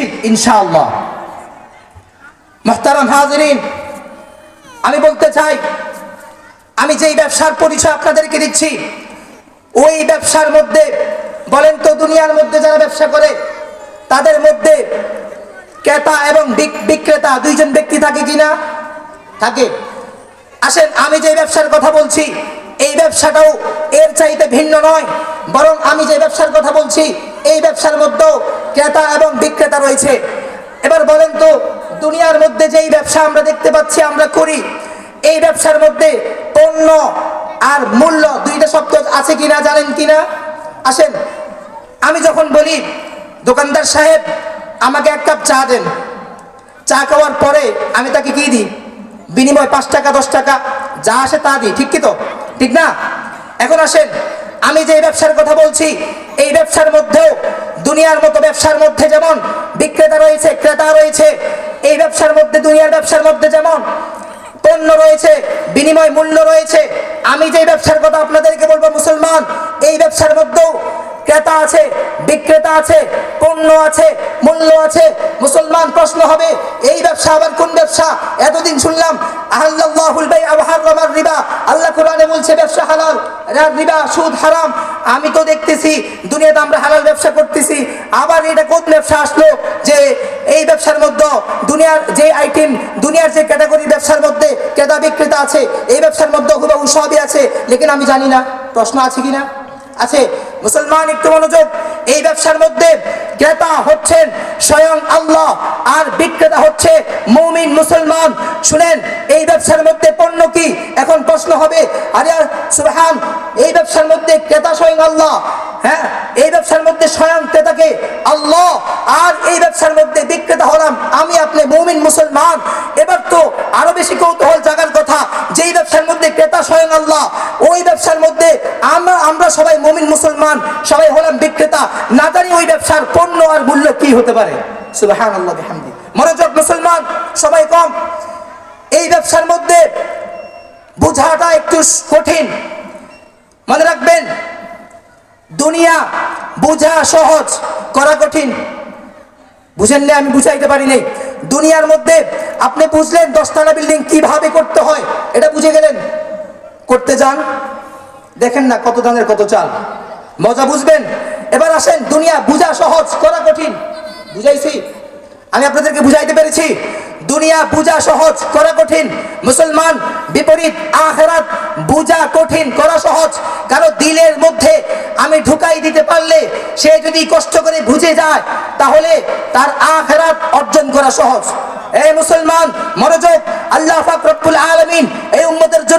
ঠিক, ইনশাআল্লাহ। মোহতারাম হাজরিন, আমি বলতে চাই, আমি যেই ব্যবসার পরিচয় আপনাদেরকে দিচ্ছি, ওই ব্যবসার মধ্যে, বলেন তো দুনিয়ার মধ্যে যারা ব্যবসা করে, তাদের মধ্যে ক্রেতা এবং বিক- বিক্রেতা দুইজন ব্যক্তি থাকে কিনা? থাকে। আসেন, আমি যে ব্যবসার কথা বলছি, এই ব্যবসাটাও এর চাইতে ভিন্ন নয়, বরং আমি যে ব্যবসার কথা বলছি, এই ব্যবসার মধ্যেও ক্রেতা এবং বিক্রেতা রয়েছে। এবার বলেন তো, দুনিয়ার মধ্যে যেই ব্যবসা আমরা দেখতে পাচ্ছি, আমরা করি, এই ব্যবসার মধ্যে পণ্য আর মূল্য দুইটা শব্দ আছে কিনা, জানেন কিনা? আসেন, আমি যখন বলি, দোকানদার সাহেব, আমাকে এক কাপ চা দেন। চা খাওয়ার পরে আমি তাকে কি দিই? বিনিময় পাঁচ টাকা, দশ টাকা, যা আসে তা দিই, ঠিক কি তো? ঠিক না? এখন আসেন, আমি যে ব্যবসার কথা বলছি, এই ব্যবসার মধ্যেও দুনিয়ার মতো ব্যবসার মধ্যে যেমন বিক্রেতা রয়েছে, ক্রেতা রয়েছে, এই ব্যবসার মধ্যে, দুনিয়ার ব্যবসার মধ্যে যেমন পণ্য রয়েছে, বিনিময় মূল্য রয়েছে, আমি যে ব্যবসার কথা আপনাদেরকে বলব, মুসলমান, এই ব্যবসার মধ্যেও ক্রেতা আছে, বিক্রেতা আছে, পণ্য আছে, মূল্য আছে। মুসলমান, প্রশ্ন হবে, এই ব্যবসা আবার কোন ব্যবসা? এতদিন শুনলাম আল্লাহুল বাই আও হারামার রিবা। বলছে ব্যবসা হালাল রিবা, সুদ হারাম। আমি তো দেখতেছি, দুনিয়াতে আমরা হালাল ব্যবসা করতেছি। আবার এটা কোন ব্যবসা আসলো যে এই ব্যবসার মধ্যে দুনিয়ার যে আইটেম দুনিয়ার যে ক্যাটাগরি ব্যবসার মধ্যে ক্রেতা বিক্রেতা আছে, এই ব্যবসার মধ্যে হুবাহু সবই আছে, লেকিন আমি জানি না, প্রশ্ন আছে কিনা? আছে। মুসলমান একটু মনোযোগ, এই ব্যবসার মধ্যে ক্রেতা হচ্ছেন স্বয়ং আল্লাহ, আর বিক্রেতা হচ্ছে মৌমিন মুসলমান। শুনেন, এই ব্যবসার মধ্যে পণ্য কি? এখন প্রশ্ন হবে, আরে সুবহান, এই ব্যবসার মধ্যে ক্রেতা স্বয়ং আল্লাহ? হ্যাঁ এই ব্যবসার মধ্যে স্বয়ং ক্রেতাকে আল্লাহ, আর এই ব্যবসার মধ্যে বিক্রেতা হলাম আমি, আপনি মৌমিন মুসলমান। এবার তো আরও বেশি কৌতূহল জাগার ব্যবসার মধ্যে ক্রেতা স্বয়ং আল্লাহ। ওই ব্যবসার মধ্যে আমরা আমরা সবাই মমিন মুসলমান, সবাই হলাম বিক্রেতা। না জানি ওই ব্যবসার পণ্য আর মূল্য কি হতে পারে। সুবাহান আল্লাহ বিহামদি। মনোযোগ মুসলমান, সবাই কম। এই ব্যবসার মধ্যে বোঝাটা একটু কঠিন। মনে রাখবেন, দুনিয়া বোঝা সহজ, করা কঠিন। বুঝেন না আমি বুঝাইতে পারি নাই দুনিয়ার মধ্যে আপনি বুঝলেন দশতলা বিল্ডিং কীভাবে করতে হয়? এটা বুঝে গেলেন? করতে যান। দেখেন না কত দানের কত চাল। মজা বুঝবেন? এবার আসেন, দুনিয়া বুঝা সহজ, করা কঠিন। বুঝাইছি? আমি আপনাদেরকে বুঝাইতে পেরেছি। দুনিয়া বুঝা সহজ, করা কঠিন। মুসলমান বিপরীত, আখেরাত বুঝা কঠিন, করা সহজ। কারও দিলের মধ্যে আমি ঢুকাই দিতে পারলে সে যদি কষ্ট করে বুঝে যায়, তাহলে তার আখেরাত অর্জন করা সহজ। এই মুসলমান, মনোযোগ, আল্লাহ ফাকরুল আলমিন এই উম্মতের জন্য